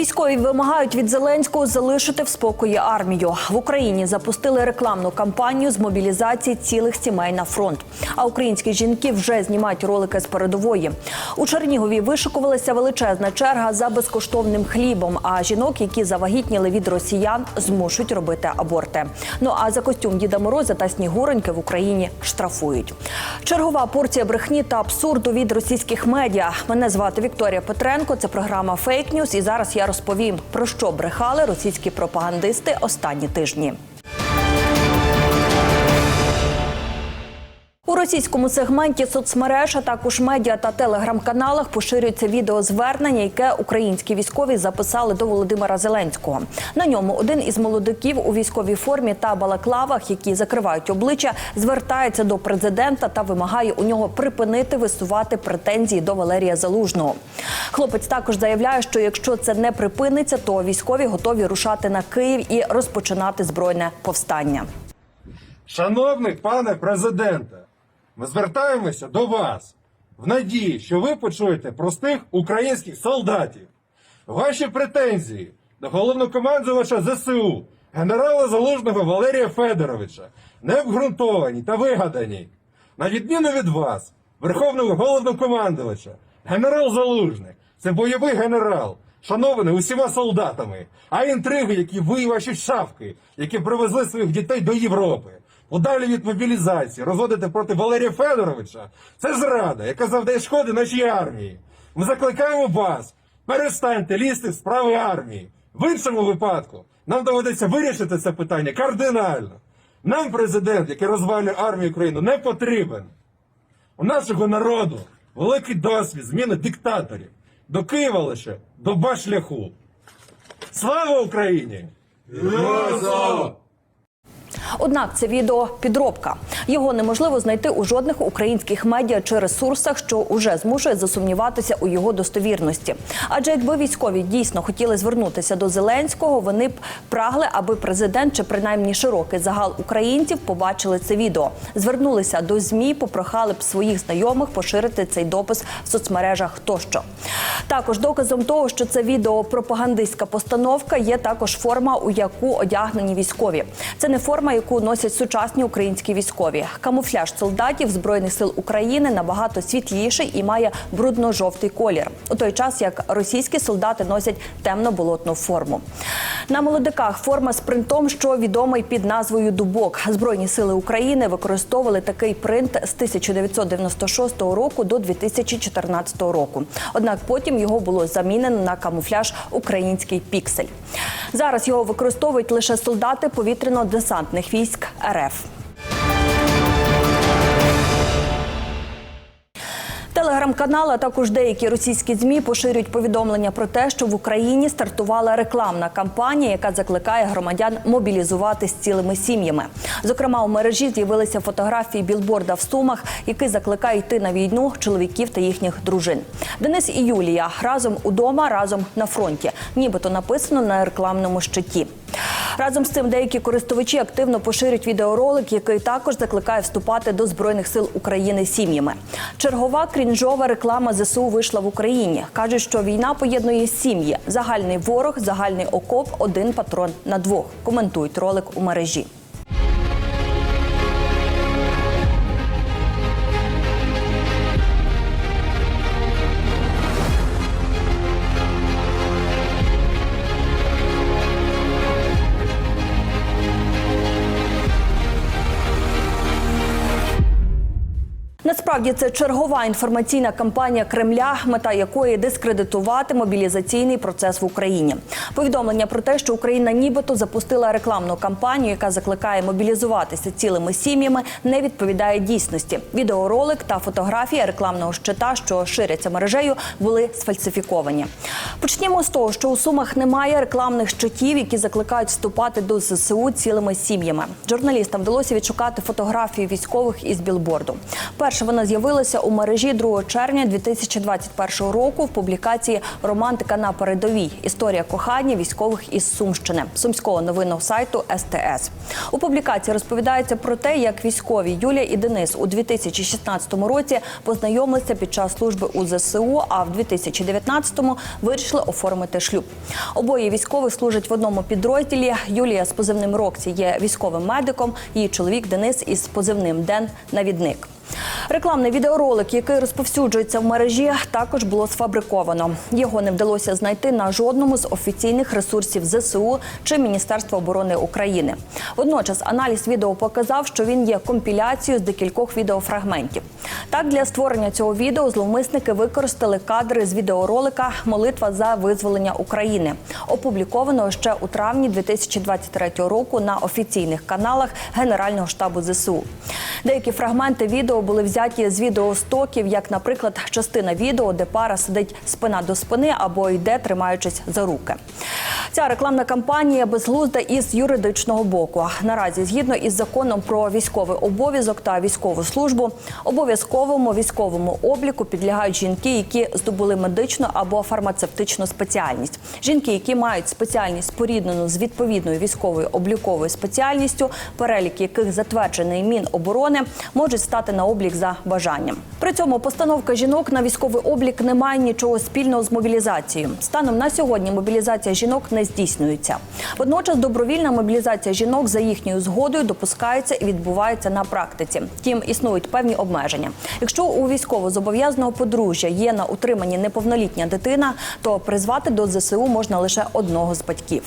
Військові вимагають від Зеленського залишити в спокої армію. В Україні запустили рекламну кампанію з мобілізації цілих сімей на фронт. А українські жінки вже знімають ролики з передової. У Чернігові вишикувалася величезна черга за безкоштовним хлібом. А жінок, які завагітніли від росіян, змушують робити аборти. Ну а за костюм Діда Мороза та Снігуроньки в Україні штрафують. Чергова порція брехні та абсурду від російських медіа. Мене звати Вікторія Петренко. Це програма «Фейк Ньюс». І зараз я розповім про що брехали російські пропагандисти останні тижні. Російському сегменті соцмереж, а також медіа та телеграм-каналах поширюється відеозвернення, яке українські військові записали до Володимира Зеленського. На ньому один із молодиків у військовій формі та балаклавах, які закривають обличчя, звертається до президента та вимагає у нього припинити висувати претензії до Валерія Залужного. Хлопець також заявляє, що якщо це не припиниться, то військові готові рушати на Київ і розпочинати збройне повстання. Шановний пане президенте, ми звертаємося до вас в надії, що ви почуєте простих українських солдатів. Ваші претензії до головнокомандувача ЗСУ, генерала Залужного Валерія Федоровича, не обґрунтовані та вигадані. На відміну від вас, Верховного головнокомандувача, генерал Залужний це бойовий генерал, шанований усіма солдатами, а інтриги, які ви і ваші шавки, які привезли своїх дітей до Європи, подалі від мобілізації, розводите проти Валерія Федоровича, це зрада, яка завдає шкоди нашій армії. Ми закликаємо вас, перестаньте лізти в справи армії. В іншому випадку нам доведеться вирішити це питання кардинально. Нам президент, який розвалює армію України, не потрібен. У нашого народу великий досвід зміни диктаторів. До Києва лише доба шляху. Слава Україні! Однак це відео підробка. Його неможливо знайти у жодних українських медіа чи ресурсах, що уже змушує засумніватися у його достовірності. Адже якби військові дійсно хотіли звернутися до Зеленського, вони б прагли, аби президент чи принаймні широкий загал українців побачили це відео, звернулися до змі, попрохали б своїх знайомих поширити цей допис в соцмережах тощо. Також доказом того, що це відео пропагандистська постановка, є також форма, у яку одягнені військові. Це не форма, яку носять сучасні українські військові. Камуфляж солдатів збройних сил України набагато світліший і має брудно-жовтий колір, у той час як російські солдати носять темно-болотну форму. На молодиках форма з принтом, що відомий під назвою Дубок. Збройні сили України використовували такий принт з 1996 року до 2014 року. Однак потім його було замінено на камуфляж Український піксель. Зараз його використовують лише солдати повітряно-десантних військ РФ. Телеграм-канал, а також деякі російські змі поширюють повідомлення про те, що в Україні стартувала рекламна кампанія, яка закликає громадян мобілізуватись цілими сім'ями. Зокрема, у мережі з'явилися фотографії білборда в Сумах, який закликає йти на війну чоловіків та їхніх дружин. Денис і Юлія разом удома, разом на фронті, нібито написано на рекламному щиті. Разом з цим деякі користувачі активно поширюють відеоролик, який також закликає вступати до збройних сил України сім'ями. Чергова крінжова реклама ЗСУ вийшла в Україні. кажуть, що війна поєднує сім'ї. Загальний ворог, загальний окоп, один патрон на двох. Коментують ролик у мережі. Насправді це чергова інформаційна кампанія Кремля, мета якої дискредитувати мобілізаційний процес в Україні. Повідомлення про те, що Україна нібито запустила рекламну кампанію, яка закликає мобілізуватися цілими сім'ями, не відповідає дійсності. Відеоролик та фотографія рекламного щита, що ширяться мережею, були сфальсифіковані. Почнімо з того, що у сумах немає рекламних щитів, які закликають вступати до ЗСУ цілими сім'ями. Журналістам вдалося відшукати фотографії військових із білборду. Перша вона з'явилася у мережі 2 червня 2021 року в публікації Романтика на передовій. Історія кохання військових із Сумщини, сумського новинного сайту СТС. У публікації розповідається про те, як військові Юлія і Денис у 2016 році познайомилися під час служби у ЗСУ, а в 2019-му вирішили оформити шлюб. Обоє військових служать в одному підрозділі. Юлія з позивним Роксі є військовим медиком. Її чоловік Денис із позивним Ден навідник. Рекламний відеоролик, який розповсюджується в мережі, також було сфабриковано. Його не вдалося знайти на жодному з офіційних ресурсів ЗСУ чи Міністерства оборони України. Водночас аналіз відео показав, що він є компіляцією з декількох відеофрагментів. Так, для створення цього відео зловмисники використали кадри з відеоролика Молитва за визволення України, опублікованого ще у травні 2023 року на офіційних каналах Генерального штабу ЗСУ. Деякі фрагменти відео були взяті з відеостоків, як, наприклад, частина відео, де пара сидить спина до спини або йде, тримаючись за руки. Ця рекламна кампанія безглузда із юридичного боку. Наразі, згідно із законом про військовий обов'язок та військову службу, обов'язковому військовому обліку підлягають жінки, які здобули медичну або фармацевтичну спеціальність. Жінки, які мають спеціальність споріднену з відповідною військовою обліковою спеціальністю, перелік яких затверджений Міноборони, можуть стати на облік за бажанням. При цьому постановка жінок на військовий облік не має нічого спільного з мобілізацією. Станом на сьогодні мобілізація жінок не здійснюється. Водночас добровільна мобілізація жінок за їхньою згодою допускається і відбувається на практиці. Втім, існують певні обмеження. Якщо у військовозобов'язаного подружжя є на утриманні неповнолітня дитина, то призвати до ЗСУ можна лише одного з батьків.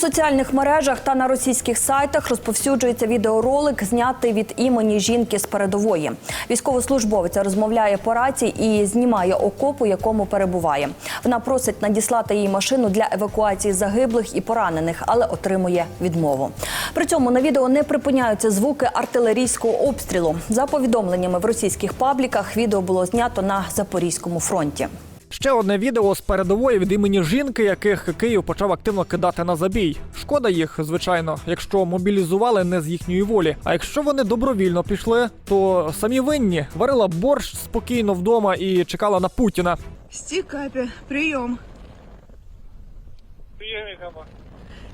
Соціальних мережах та на російських сайтах розповсюджується відеоролик, знятий від імені жінки з передової. Військовослужбовиця розмовляє по рації і знімає окоп, у якому перебуває. Вона просить надіслати їй машину для евакуації загиблих і поранених, але отримує відмову. При цьому на відео не припиняються звуки артилерійського обстрілу. За повідомленнями в російських пабліках, відео було знято на Запорізькому фронті. Ще одне відео з передової від імені жінки, яких Київ почав активно кидати на забій. Шкода їх, звичайно, якщо мобілізували не з їхньої волі. А якщо вони добровільно пішли, то самі винні варила борщ спокійно вдома і чекала на Путіна. Стікапі, прийом.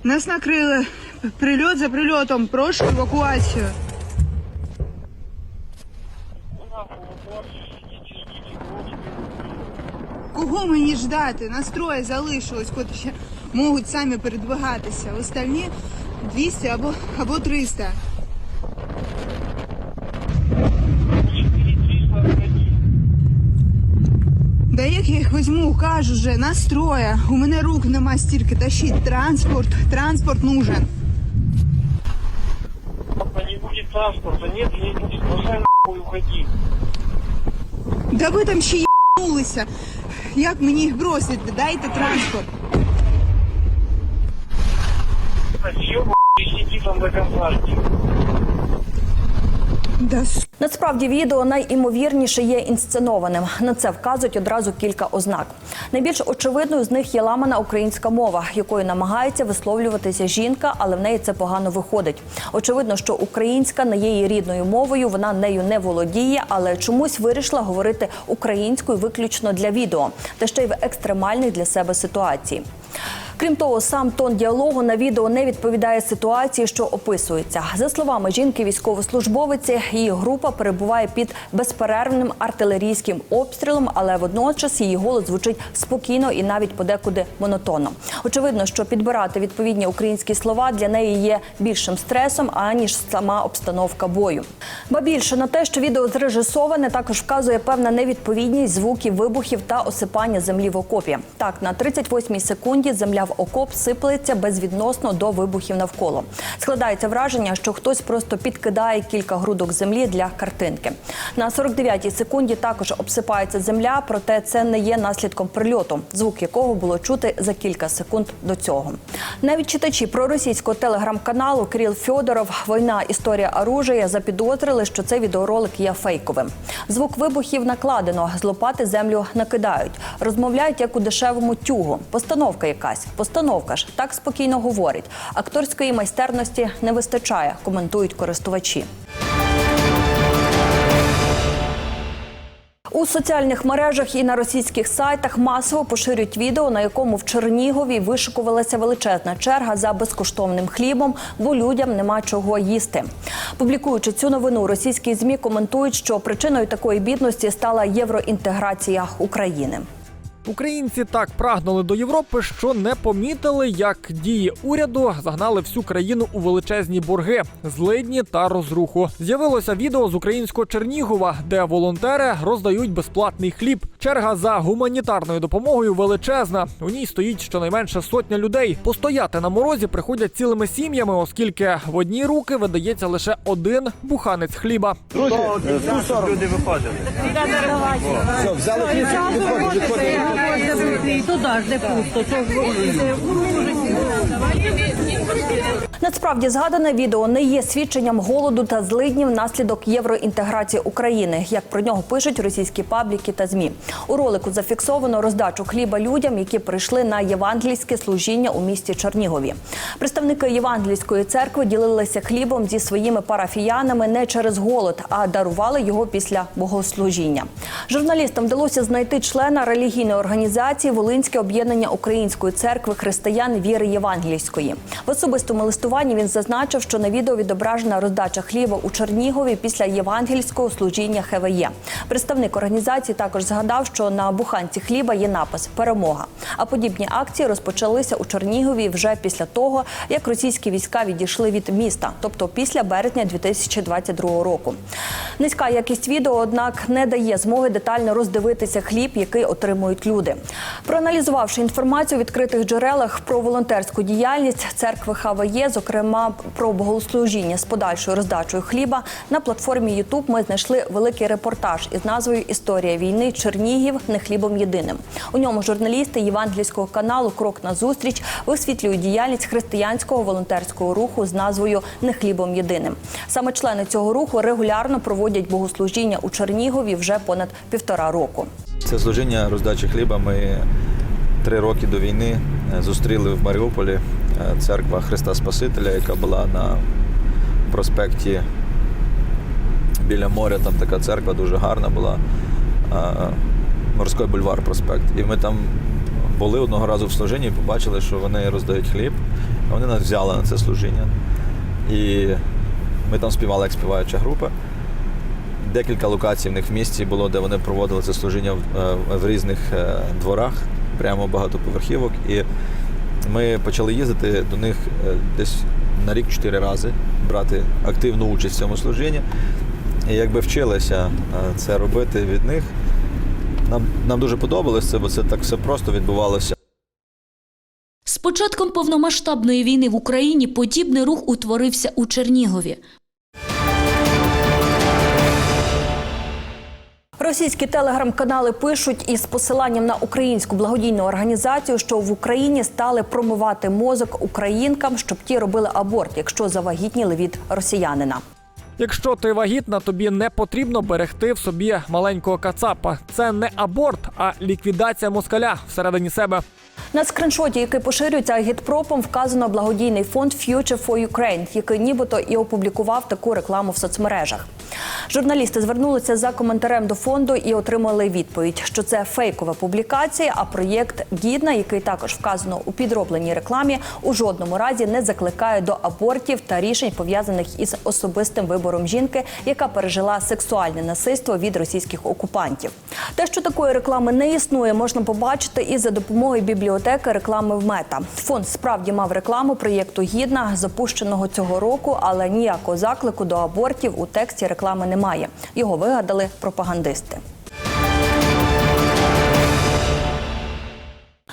Нас накрили. Прильот за прильотом. Прошу евакуацію. Кого мені ждати? Нас троє залишилось, котрі ще можуть самі передвигатися. Остальні 200 або, або 300. Да як я їх візьму, кажу же, нас троє. У мене рук нема стільки тащить. Транспорт, транспорт нужен. Не будет транспорта, нет, не будет, бросай нахуй уходи. Да ви там ще їбнулися. Як мені їх бросити? Дайте транспорт. Съебывай и сиди там до конца. Насправді відео найімовірніше є інсценованим. На це вказують одразу кілька ознак. Найбільш очевидною з них є ламана українська мова, якою намагається висловлюватися жінка, але в неї це погано виходить. Очевидно, що українська не є її рідною мовою, вона нею не володіє, але чомусь вирішила говорити українською виключно для відео, та ще й в екстремальній для себе ситуації. Крім того, сам тон діалогу на відео не відповідає ситуації, що описується. За словами жінки, військовослужбовиці, її група перебуває під безперервним артилерійським обстрілом, але водночас її голос звучить спокійно і навіть подекуди монотонно. Очевидно, що підбирати відповідні українські слова для неї є більшим стресом, аніж сама обстановка бою. Ба більше на те, що відео зрежисоване, також вказує певна невідповідність звуків вибухів та осипання землі в окопі. Так, на 38-й секунді земля в окоп сиплеться безвідносно до вибухів навколо. Складається враження, що хтось просто підкидає кілька грудок землі для картинки. На 49-й секунді також обсипається земля, проте це не є наслідком прильоту, звук якого було чути за кілька секунд до цього. Навіть читачі проросійського телеграм-каналу Кирил Фьодоров Війна історія оружия запідозрили, що цей відеоролик є фейковим. Звук вибухів накладено, з лопати землю накидають, розмовляють як у дешевому тюгу. Постановка якась. Постановка ж так спокійно говорить. Акторської майстерності не вистачає, коментують користувачі. У соціальних мережах і на російських сайтах масово поширюють відео, на якому в Чернігові вишикувалася величезна черга за безкоштовним хлібом, бо людям нема чого їсти. Публікуючи цю новину, російські змі коментують, що причиною такої бідності стала євроінтеграція України. Українці так прагнули до Європи, що не помітили, як дії уряду загнали всю країну у величезні борги, злидні та розруху. З'явилося відео з українського Чернігова, де волонтери роздають безплатний хліб. Черга за гуманітарною допомогою величезна. У ній стоїть щонайменше сотня людей. Постояти на морозі приходять цілими сім'ями, оскільки в одні руки видається лише один буханець хліба. Люди виходили. Туди ж де пусто. То ж Насправді згадане відео не є свідченням голоду та злиднів внаслідок євроінтеграції України, як про нього пишуть російські пабліки та змі. У ролику зафіксовано роздачу хліба людям, які прийшли на євангельське служіння у місті Чернігові. Представники євангельської церкви ділилися хлібом зі своїми парафіянами не через голод, а дарували його після богослужіння. Журналістам вдалося знайти члена релігійної організації Волинське об'єднання Української церкви християн віри євангельської. В особистому листуванні він зазначив, що на відео відображена роздача хліба у Чернігові після євангельського служіння ХВЄ. Представник організації також згадав, що на буханці хліба є напис Перемога. А подібні акції розпочалися у Чернігові вже після того, як російські війська відійшли від міста, тобто після березня 2022 року. Низька якість відео, однак, не дає змоги детально роздивитися хліб, який отримують люди. Проаналізувавши інформацію у відкритих джерелах про волонтерську діяльність церкви ХВЄ, зокрема про богослужіння з подальшою роздачею хліба, на платформі YouTube ми знайшли великий репортаж із назвою Історія війни Чернігів не хлібом єдиним. У ньому журналісти євангельського каналу Крок на зустріч висвітлюють діяльність християнського волонтерського руху з назвою Не хлібом єдиним. Саме члени цього руху регулярно проводять богослужіння у Чернігові вже понад півтора року. Це служіння роздачі хліба. Ми три роки до війни е, зустріли в Маріуполі е, церква Христа Спасителя, яка була на проспекті біля моря. Там така церква дуже гарна була. е, Морський бульвар проспект. І ми там були одного разу в служінні і побачили, що вони роздають хліб. Вони нас взяли на це служіння. І ми там співали як співаюча група. Декілька локацій в них в місті було, де вони проводили це служіння в, в різних дворах, прямо багатоповерхівок. І ми почали їздити до них е, десь на рік чотири рази, брати активну участь в цьому служінні. І якби вчилися е, це робити від них. Нам, нам дуже подобалось це, бо це так все просто відбувалося. З початком повномасштабної війни в Україні подібний рух утворився у Чернігові. Російські телеграм-канали пишуть із посиланням на українську благодійну організацію, що в Україні стали промивати мозок українкам, щоб ті робили аборт, якщо завагітніли від росіянина. Якщо ти вагітна, тобі не потрібно берегти в собі маленького кацапа. Це не аборт, а ліквідація москаля всередині себе. На скриншоті, який поширюється агітпропом, вказано благодійний фонд Future for Ukraine, який нібито і опублікував таку рекламу в соцмережах. Журналісти звернулися за коментарем до фонду і отримали відповідь, що це фейкова публікація. А проєкт Гідна, який також вказано у підробленій рекламі, у жодному разі не закликає до абортів та рішень пов'язаних із особистим вибором жінки, яка пережила сексуальне насильство від російських окупантів. Те, що такої реклами не існує, можна побачити і за допомогою бібліотеки реклами в мета. Фонд справді мав рекламу проєкту Гідна, запущеного цього року, але ніякого заклику до абортів у тексті реклами немає. Його вигадали пропагандисти.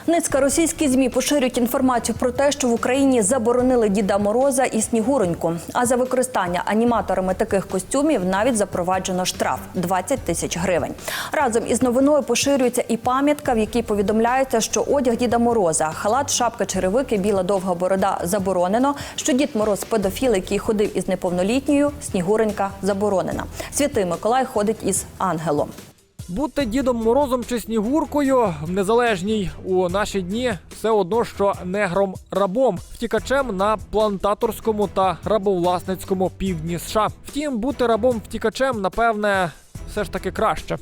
Низка російські змі поширюють інформацію про те, що в Україні заборонили Діда Мороза і Снігуроньку. А за використання аніматорами таких костюмів навіть запроваджено штраф 20 тисяч гривень. Разом із новиною поширюється і пам'ятка, в якій повідомляється, що одяг Діда Мороза, халат, шапка, черевики, біла довга борода заборонено. Що Дід Мороз педофіл, який ходив із неповнолітньою, Снігуренька заборонена. Святий Миколай ходить із ангелом. Бути дідом морозом чи снігуркою в незалежній у наші дні все одно, що негром рабом, втікачем на плантаторському та рабовласницькому півдні США. Втім, бути рабом втікачем, напевне, все ж таки краще.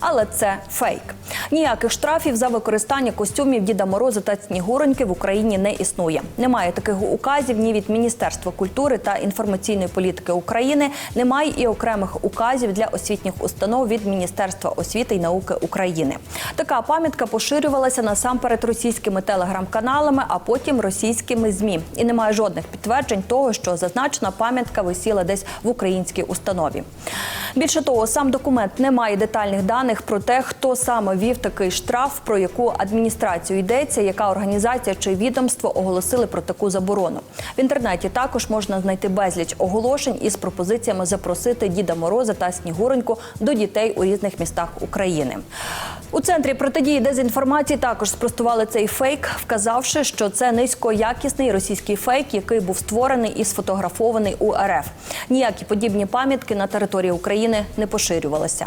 Але це фейк. Ніяких штрафів за використання костюмів Діда Мороза та Снігуроньки в Україні не існує. Немає таких указів ні від Міністерства культури та інформаційної політики України. Немає і окремих указів для освітніх установ від Міністерства освіти і науки України. Така пам'ятка поширювалася насамперед російськими телеграм-каналами, а потім російськими змі. І немає жодних підтверджень того, що зазначена пам'ятка висіла десь в українській установі. Більше того, сам документ не має детальних даних про те, хто саме вів такий штраф, про яку адміністрацію йдеться, яка організація чи відомство оголосили про таку заборону. В інтернеті також можна знайти безліч оголошень із пропозиціями запросити Діда Мороза та Снігуроньку до дітей у різних містах України. У центрі протидії дезінформації також спростували цей фейк, вказавши, що це низькоякісний російський фейк, який був створений і сфотографований у РФ. Ніякі подібні пам'ятки на території України не поширювалися.